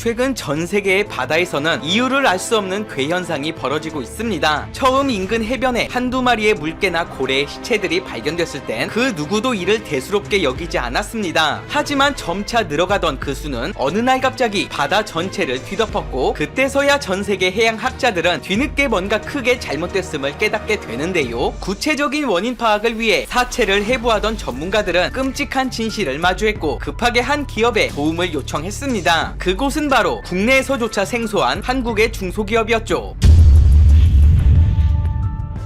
최근 전 세계의 바다에서는 이유를 알 수 없는 괴현상이 벌어지고 있습니다. 처음 인근 해변에 한두 마리의 물개나 고래의 시체들이 발견됐을 땐 그 누구도 이를 대수롭게 여기지 않았습니다. 하지만 점차 늘어가던 그 수는 어느 날 갑자기 바다 전체를 뒤덮었고 그때서야 전 세계 해양 학자들은 뒤늦게 뭔가 크게 잘못됐음을 깨닫게 되는데요. 구체적인 원인 파악을 위해 사체를 해부하던 전문가들은 끔찍한 진실을 마주했고 급하게 한 기업에 도움을 요청했습니다. 그곳은 바로 국내에서조차 생소한 한국의 중소기업이었죠.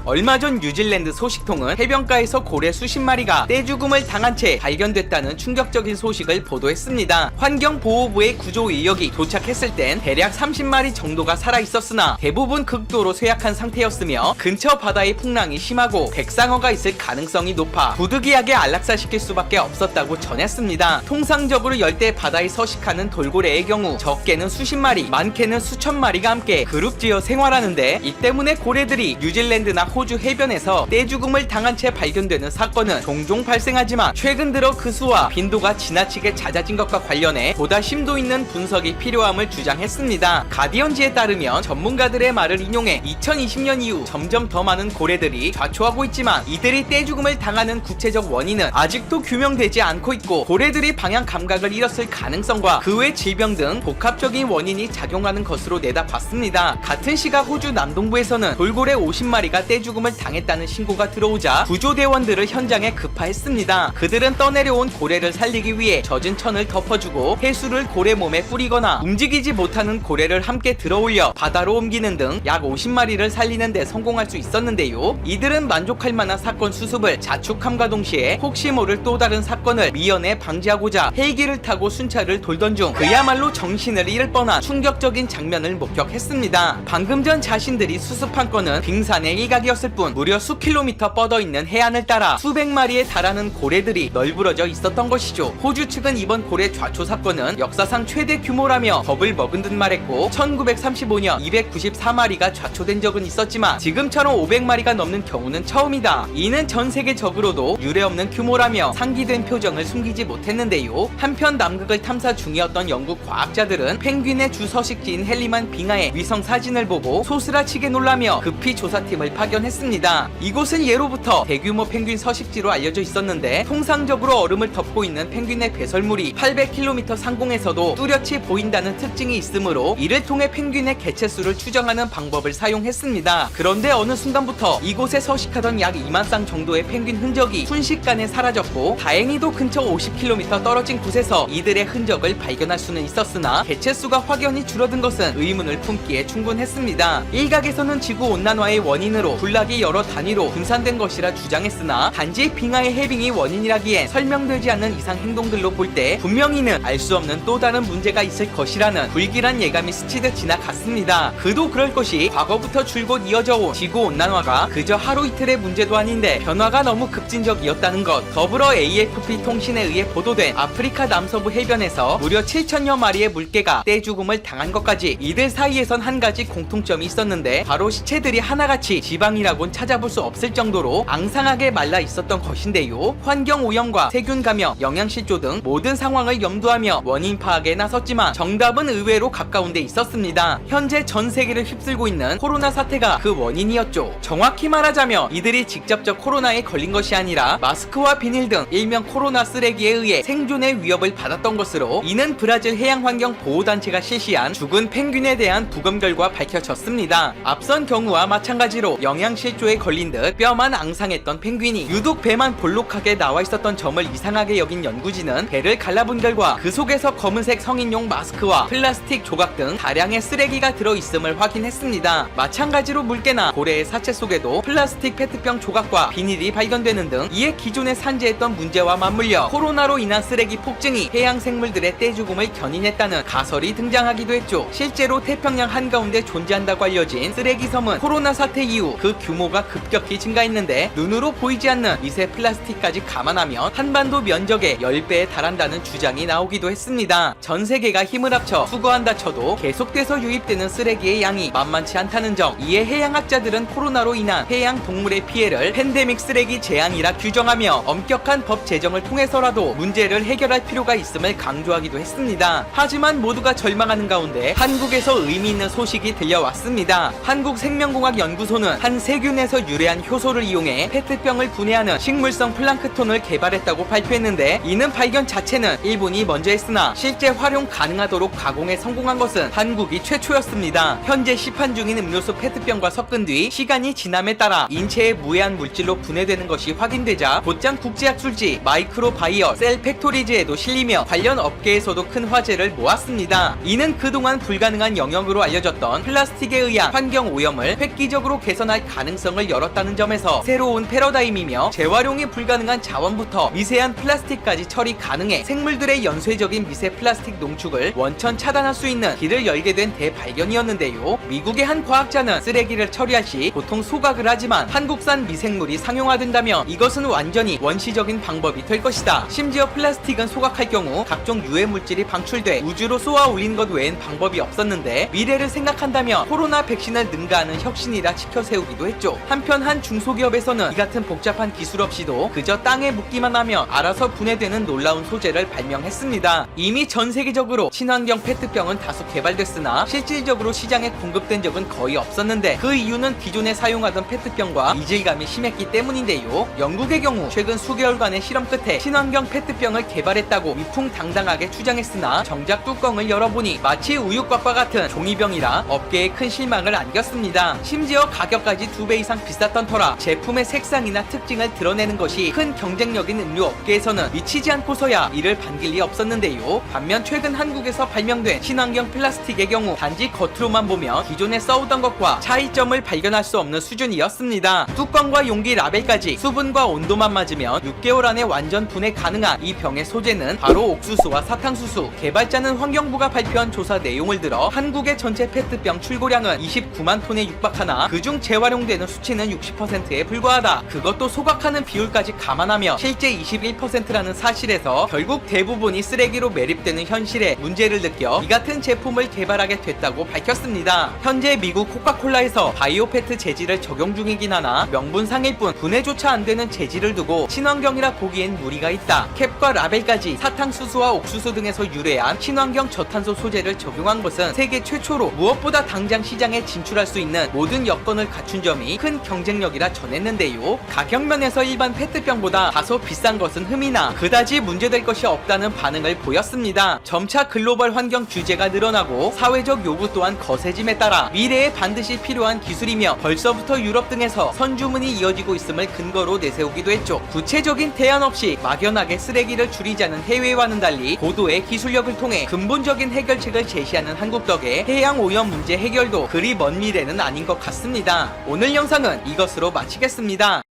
얼마 전 뉴질랜드 소식통은 해변가에서 고래 수십 마리가 떼죽음을 당한 채 발견됐다는 충격적인 소식을 보도했습니다. 환경보호부의 구조 인력이 도착했을 땐 대략 30마리 정도가 살아 있었으나 대부분 극도로 쇠약한 상태였으며 근처 바다의 풍랑이 심하고 백상어가 있을 가능성이 높아 부득이하게 안락사시킬 수밖에 없었다고 전했습니다. 통상적으로 열대 바다에 서식하는 돌고래의 경우 적게는 수십 마리, 많게는 수천 마리가 함께 그룹지어 생활하는데 이 때문에 고래들이 뉴질랜드나 호주 해변에서 떼죽음을 당한 채 발견되는 사건은 종종 발생하지만 최근 들어 그 수와 빈도가 지나치게 잦아진 것과 관련해 보다 심도 있는 분석이 필요함을 주장했습니다. 가디언지에 따르면 전문가들의 말을 인용해 2020년 이후 점점 더 많은 고래들이 좌초하고 있지만 이들이 떼죽음을 당하는 구체적 원인은 아직도 규명되지 않고 있고 고래들이 방향 감각을 잃었을 가능성과 그 외 질병 등 복합적인 원인이 작용하는 것으로 내다봤습니다. 같은 시각 호주 남동부에서는 돌고래 50마리가 떼죽 음을 당했다는 신고가 들어오자 구조대원들을 현장에 급파했습니다. 그들은 떠내려온 고래를 살리기 위해 젖은 천을 덮어주고 해수를 고래 몸에 뿌리거나 움직이지 못하는 고래를 함께 들어올려 바다로 옮기는 등 약 50마리를 살리는 데 성공할 수 있었는데요. 이들은 만족할 만한 사건 수습을 자축함과 동시에 혹시 모를 또 다른 사건을 미연에 방지하고자 헬기를 타고 순찰을 돌던 중 그야말로 정신을 잃을 뻔한 충격적인 장면을 목격했습니다. 방금 전 자신들이 수습한 건은 빙산의 일각이었 을 뿐 무려 수 킬로미터 뻗어 있는 해안을 따라 수백 마리에 달하는 고래들이 널브러져 있었던 것이죠. 호주 측은 이번 고래 좌초 사건은 역사상 최대 규모라며 겁을 먹은 듯 말했고 1935년 294마리가 좌초된 적은 있었지만 지금처럼 500마리가 넘는 경우는 처음이다. 이는 전 세계 적으로도 유례없는 규모라며 상기된 표정을 숨기지 못했는데요. 한편 남극을 탐사 중이었던 영국 과학자들은 펭귄의 주 서식지인 헬리만 빙하의 위성 사진을 보고 소스라치게 놀라며 급히 조사팀을 파견 했습니다. 이곳은 예로부터 대규모 펭귄 서식지로 알려져 있었는데 통상적으로 얼음을 덮고 있는 펭귄의 배설물이 800km 상공에서도 뚜렷이 보인다는 특징이 있으므로 이를 통해 펭귄의 개체수를 추정하는 방법을 사용했습니다. 그런데 어느 순간부터 이곳에 서식하던 약 2만 쌍 정도의 펭귄 흔적이 순식간에 사라졌고 다행히도 근처 50km 떨어진 곳에서 이들의 흔적을 발견할 수는 있었으나 개체수가 확연히 줄어든 것은 의문을 품기에 충분했습니다. 일각에서는 지구 온난화의 원인으로 군락이 여러 단위로 분산된 것이라 주장했으나 단지 빙하의 해빙이 원인이라기엔 설명되지 않는 이상 행동들로 볼 때 분명히는 알 수 없는 또 다른 문제가 있을 것이라는 불길한 예감이 스치듯 지나갔습니다. 그도 그럴 것이 과거부터 줄곧 이어져 온 지구 온난화가 그저 하루 이틀의 문제도 아닌데 변화가 너무 급진적이었다는 것. 더불어 AFP 통신에 의해 보도된 아프리카 남서부 해변에서 무려 7천여 마리의 물개가 떼죽음을 당한 것까지 이들 사이에선 한 가지 공통점이 있었는데 바로 시체들이 하나같이 지방이 라곤 찾아볼 수 없을 정도로 앙상하게 말라 있었던 것인데요. 환경 오염과 세균 감염, 영양 실조 등 모든 상황을 염두하며 원인 파악에 나섰지만 정답은 의외로 가까운 데 있었습니다. 현재 전 세계를 휩쓸고 있는 코로나 사태가 그 원인이었죠. 정확히 말하자면 이들이 직접적 코로나에 걸린 것이 아니라 마스크와 비닐 등 일명 코로나 쓰레기에 의해 생존의 위협을 받았던 것으로 이는 브라질 해양환경 보호단체가 실시한 죽은 펭귄에 대한 부검 결과 밝혀졌습니다. 앞선 경우와 마찬가지로 영양실조에 걸린 듯 뼈만 앙상했던 펭귄이 유독 배만 볼록하게 나와 있었던 점을 이상하게 여긴 연구진은 배를 갈라본 결과 그 속에서 검은색 성인용 마스크와 플라스틱 조각 등 다량의 쓰레기가 들어있음을 확인했습니다. 마찬가지로 물개나 고래의 사체 속에도 플라스틱 페트병 조각과 비닐이 발견되는 등 이에 기존에 산재했던 문제와 맞물려 코로나로 인한 쓰레기 폭증이 해양 생물들의 떼죽음을 견인했다는 가설이 등장하기도 했죠. 실제로 태평양 한가운데 존재한다고 알려진 쓰레기 섬은 코로나 사태 이후 그 규모가 급격히 증가했는데 눈으로 보이지 않는 미세 플라스틱까지 감안하면 한반도 면적의 10배에 달한다는 주장이 나오기도 했습니다. 전 세계가 힘을 합쳐 수거한다 쳐도 계속돼서 유입되는 쓰레기의 양이 만만치 않다는 점 이에 해양학자들은 코로나로 인한 해양 동물의 피해를 팬데믹 쓰레기 재앙이라 규정하며 엄격한 법 제정을 통해서라도 문제를 해결할 필요가 있음을 강조하기도 했습니다. 하지만 모두가 절망하는 가운데 한국에서 의미 있는 소식이 들려왔습니다. 한국생명공학연구소는 한 세균에서 유래한 효소를 이용해 페트병을 분해하는 식물성 플랑크톤을 개발했다고 발표했는데 이는 발견 자체는 일본이 먼저 했으나 실제 활용 가능하도록 가공에 성공한 것은 한국이 최초였습니다. 현재 시판 중인 음료수 페트병과 섞은 뒤 시간이 지남에 따라 인체에 무해한 물질로 분해되는 것이 확인되자 곧장 국제학술지 마이크로바이어 셀 팩토리즈에도 실리며 관련 업계에서도 큰 화제를 모았습니다. 이는 그동안 불가능한 영역으로 알려졌던 플라스틱에 의한 환경 오염을 획기적으로 개선할 가능성을 열었다는 점에서 새로운 패러다임이며 재활용이 불가능한 자원부터 미세한 플라스틱까지 처리 가능해 생물들의 연쇄적인 미세 플라스틱 농축을 원천 차단할 수 있는 길을 열게 된 대발견이었는데요. 미국의 한 과학자는 쓰레기를 처리할 시 보통 소각을 하지만 한국산 미생물이 상용화된다면 이것은 완전히 원시적인 방법이 될 것이다. 심지어 플라스틱은 소각할 경우 각종 유해 물질이 방출돼 우주로 쏘아 올린 것 외엔 방법이 없었는데 미래를 생각한다면 코로나 백신을 능가하는 혁신이라 지켜 세우기도 했죠. 한편 한 중소기업에서는 이 같은 복잡한 기술 없이도 그저 땅에 묻기만 하며 알아서 분해되는 놀라운 소재를 발명했습니다. 이미 전 세계적으로 친환경 페트병은 다수 개발됐으나 실질적으로 시장에 공급된 적은 거의 없었는데 그 이유는 기존에 사용하던 페트병과 이질감이 심했기 때문인데요. 영국의 경우 최근 수개월간의 실험 끝에 친환경 페트병을 개발했다고 위풍당당하게 주장했으나 정작 뚜껑을 열어보니 마치 우유곽과 같은 종이병이라 업계에 큰 실망을 안겼습니다. 심지어 가격까지 두 배 이상 비쌌던 터라 제품의 색상이나 특징을 드러내는 것이 큰 경쟁력인 음료 업계에서는 미치지 않고서야 이를 반길 리 없었는데요. 반면 최근 한국에서 발명된 친환경 플라스틱의 경우 단지 겉으로만 보면 기존에 써오던 것과 차이점을 발견할 수 없는 수준이었습니다. 뚜껑과 용기 라벨까지 수분과 온도만 맞으면 6개월 안에 완전 분해 가능한 이 병의 소재는 바로 옥수수와 사탕수수. 개발자는 환경부가 발표한 조사 내용을 들어 한국의 전체 페트병 출고량은 29만 톤에 육박하나 그중 재활용 되는 수치는 60%에 불과하다. 그것도 소각하는 비율까지 감안하며 실제 21%라는 사실에서 결국 대부분이 쓰레기로 매립되는 현실에 문제를 느껴 이 같은 제품을 개발하게 됐다고 밝혔습니다. 현재 미국 코카콜라에서 바이오 페트 재질을 적용 중이긴 하나 명분상일 뿐 분해조차 안 되는 재질을 두고 친환경이라 보기엔 무리가 있다. 캡과 라벨까지 사탕수수와 옥수수 등에서 유래한 친환경 저탄소 소재를 적용한 것은 세계 최초로 무엇보다 당장 시장에 진출할 수 있는 모든 여건을 갖춘 점이 큰 경쟁력이라 전했는데요. 가격 면에서 일반 페트병보다 다소 비싼 것은 흠이나 그다지 문제될 것이 없다는 반응을 보였습니다. 점차 글로벌 환경 규제가 늘어나고 사회적 요구 또한 거세짐에 따라 미래에 반드시 필요한 기술이며 벌써부터 유럽 등에서 선주문이 이어지고 있음을 근거로 내세우기도 했죠. 구체적인 대안 없이 막연하게 쓰레기를 줄이자는 해외와는 달리 고도의 기술력을 통해 근본적인 해결책을 제시하는 한국 덕에 해양 오염 문제 해결도 그리 먼 미래는 아닌 것 같습니다. 오늘 영상은 이것으로 마치겠습니다.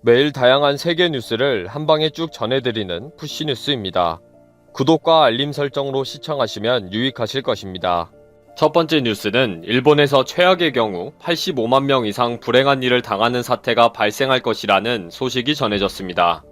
매일 다양한 세계 뉴스를 한 방에 쭉 전해드리는 푸시 뉴스입니다. 구독과 알림 설정으로 시청하시면 유익하실 것입니다. 첫 번째 뉴스는 일본에서 최악의 경우 85만 명 이상 불행한 일을 당하는 사태가 발생할 것이라는 소식이 전해졌습니다.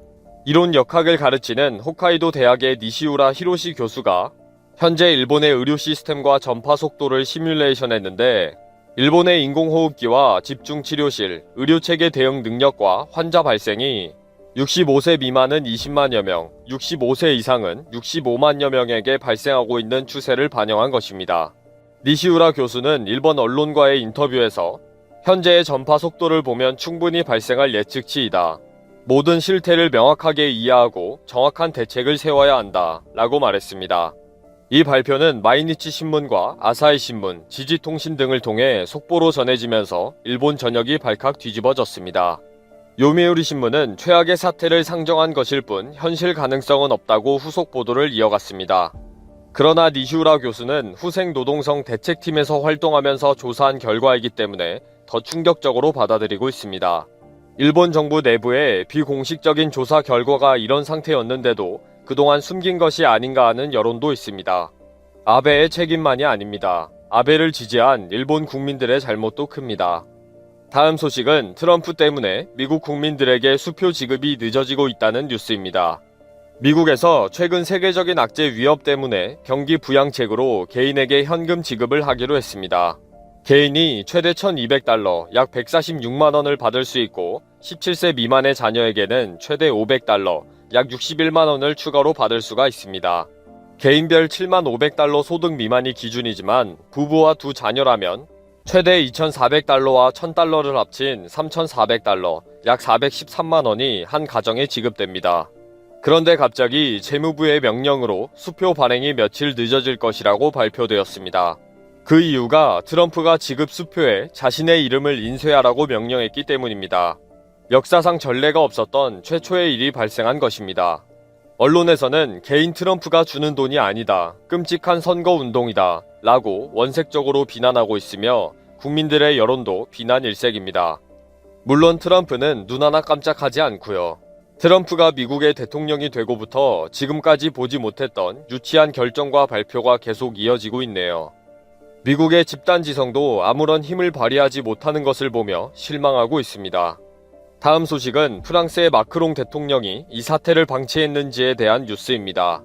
이론 역학을 가르치는 홋카이도 대학의 니시우라 히로시 교수가 현재 일본의 의료 시스템과 전파 속도를 시뮬레이션 했는데 일본의 인공호흡기와 집중치료실, 의료체계 대응 능력과 환자 발생이 65세 미만은 20만여 명, 65세 이상은 65만여 명에게 발생하고 있는 추세를 반영한 것입니다. 니시우라 교수는 일본 언론과의 인터뷰에서 현재의 전파 속도를 보면 충분히 발생할 예측치이다. 모든 실태를 명확하게 이해하고 정확한 대책을 세워야 한다. 라고 말했습니다. 이 발표는 마이니치 신문과 아사히 신문, 지지통신 등을 통해 속보로 전해지면서 일본 전역이 발칵 뒤집어졌습니다. 요미우리 신문은 최악의 사태를 상정한 것일 뿐 현실 가능성은 없다고 후속 보도를 이어갔습니다. 그러나 니슈라 교수는 후생 노동성 대책팀에서 활동하면서 조사한 결과이기 때문에 더 충격적으로 받아들이고 있습니다. 일본 정부 내부의 비공식적인 조사 결과가 이런 상태였는데도 그동안 숨긴 것이 아닌가 하는 여론도 있습니다. 아베의 책임만이 아닙니다. 아베를 지지한 일본 국민들의 잘못도 큽니다. 다음 소식은 트럼프 때문에 미국 국민들에게 수표 지급이 늦어지고 있다는 뉴스입니다. 미국에서 최근 세계적인 악재 위협 때문에 경기 부양책으로 개인에게 현금 지급을 하기로 했습니다. 개인이 최대 1200달러, 약 146만원을 받을 수 있고 17세 미만의 자녀에게는 최대 500달러, 약 61만 원을 추가로 받을 수가 있습니다. 개인별 7만 500달러 소득 미만이 기준이지만 부부와 두 자녀라면 최대 2,400달러와 1,000달러를 합친 3,400달러, 약 413만 원이 한 가정에 지급됩니다. 그런데 갑자기 재무부의 명령으로 수표 발행이 며칠 늦어질 것이라고 발표되었습니다. 그 이유가 트럼프가 지급 수표에 자신의 이름을 인쇄하라고 명령했기 때문입니다. 역사상 전례가 없었던 최초의 일이 발생한 것입니다. 언론에서는 개인 트럼프가 주는 돈이 아니다. 끔찍한 선거 운동이다. 라고 원색적으로 비난하고 있으며 국민들의 여론도 비난 일색입니다. 물론 트럼프는 눈 하나 깜짝하지 않고요. 트럼프가 미국의 대통령이 되고부터 지금까지 보지 못했던 유치한 결정과 발표가 계속 이어지고 있네요. 미국의 집단 지성도 아무런 힘을 발휘하지 못하는 것을 보며 실망하고 있습니다. 다음 소식은 프랑스의 마크롱 대통령이 이 사태를 방치했는지에 대한 뉴스입니다.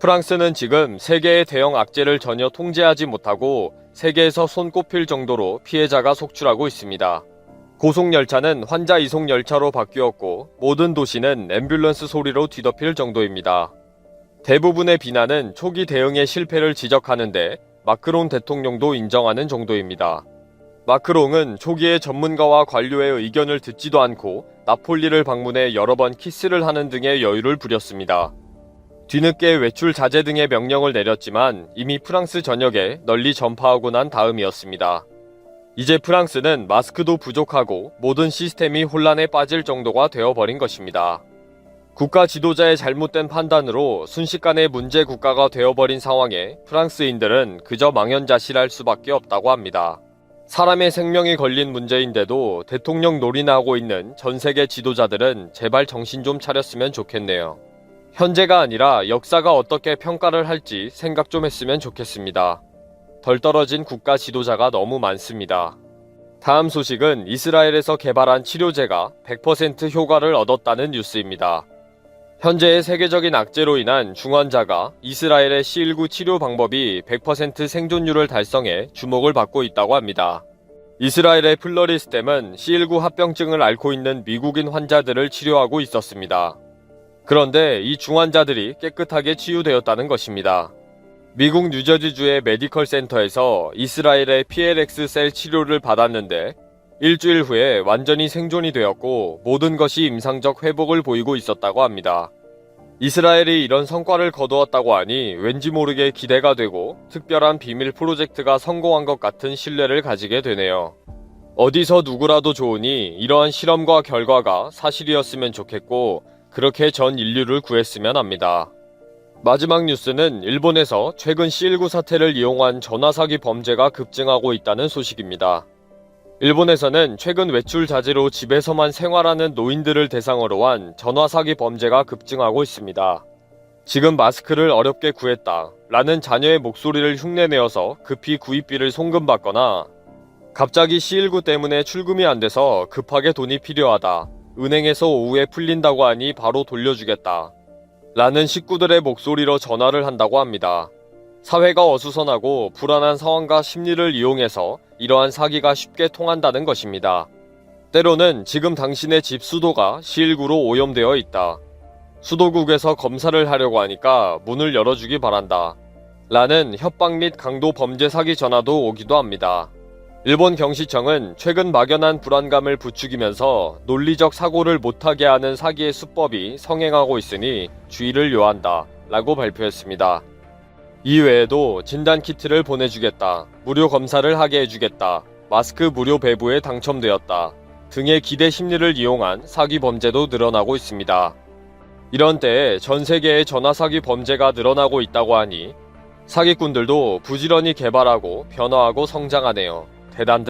프랑스는 지금 세계의 대형 악재를 전혀 통제하지 못하고 세계에서 손꼽힐 정도로 피해자가 속출하고 있습니다. 고속열차는 환자 이송 열차로 바뀌었고 모든 도시는 앰뷸런스 소리로 뒤덮일 정도입니다. 대부분의 비난은 초기 대응의 실패를 지적하는데 마크롱 대통령도 인정하는 정도입니다. 마크롱은 초기에 전문가와 관료의 의견을 듣지도 않고 나폴리를 방문해 여러 번 키스를 하는 등의 여유를 부렸습니다. 뒤늦게 외출 자제 등의 명령을 내렸지만 이미 프랑스 전역에 널리 전파하고 난 다음이었습니다. 이제 프랑스는 마스크도 부족하고 모든 시스템이 혼란에 빠질 정도가 되어버린 것입니다. 국가 지도자의 잘못된 판단으로 순식간에 문제 국가가 되어버린 상황에 프랑스인들은 그저 망연자실할 수밖에 없다고 합니다. 사람의 생명이 걸린 문제인데도 대통령 놀이나 하고 있는 전 세계 지도자들은 제발 정신 좀 차렸으면 좋겠네요. 현재가 아니라 역사가 어떻게 평가를 할지 생각 좀 했으면 좋겠습니다. 덜 떨어진 국가 지도자가 너무 많습니다. 다음 소식은 이스라엘에서 개발한 치료제가 100% 효과를 얻었다는 뉴스입니다. 현재의 세계적인 악재로 인한 중환자가 이스라엘의 C19 치료 방법이 100% 생존율을 달성해 주목을 받고 있다고 합니다. 이스라엘의 플러리스템은 C19 합병증을 앓고 있는 미국인 환자들을 치료하고 있었습니다. 그런데 이 중환자들이 깨끗하게 치유되었다는 것입니다. 미국 뉴저지주의 메디컬 센터에서 이스라엘의 PLX 셀 치료를 받았는데 일주일 후에 완전히 생존이 되었고 모든 것이 임상적 회복을 보이고 있었다고 합니다. 이스라엘이 이런 성과를 거두었다고 하니 왠지 모르게 기대가 되고 특별한 비밀 프로젝트가 성공한 것 같은 신뢰를 가지게 되네요. 어디서 누구라도 좋으니 이러한 실험과 결과가 사실이었으면 좋겠고 그렇게 전 인류를 구했으면 합니다. 마지막 뉴스는 일본에서 최근 C19 사태를 이용한 전화사기 범죄가 급증하고 있다는 소식입니다. 일본에서는 최근 외출 자제로 집에서만 생활하는 노인들을 대상으로 한 전화 사기 범죄가 급증하고 있습니다. 지금 마스크를 어렵게 구했다. 라는 자녀의 목소리를 흉내내어서 급히 구입비를 송금받거나 갑자기 C19 때문에 출금이 안 돼서 급하게 돈이 필요하다. 은행에서 오후에 풀린다고 하니 바로 돌려주겠다. 라는 식구들의 목소리로 전화를 한다고 합니다. 사회가 어수선하고 불안한 상황과 심리를 이용해서 이러한 사기가 쉽게 통한다는 것입니다. 때로는 지금 당신의 집 수도가 C19로 오염되어 있다. 수도국에서 검사를 하려고 하니까 문을 열어주기 바란다. 라는 협박 및 강도 범죄 사기 전화도 오기도 합니다. 일본 경시청은 최근 막연한 불안감을 부추기면서 논리적 사고를 못하게 하는 사기의 수법이 성행하고 있으니 주의를 요한다. 라고 발표했습니다. 이외에도 진단키트를 보내주겠다. 무료 검사를 하게 해주겠다. 마스크 무료 배부에 당첨되었다. 등의 기대 심리를 이용한 사기 범죄도 늘어나고 있습니다. 이런 때에 전 세계의 전화 사기 범죄가 늘어나고 있다고 하니 사기꾼들도 부지런히 개발하고 변화하고 성장하네요. 대단들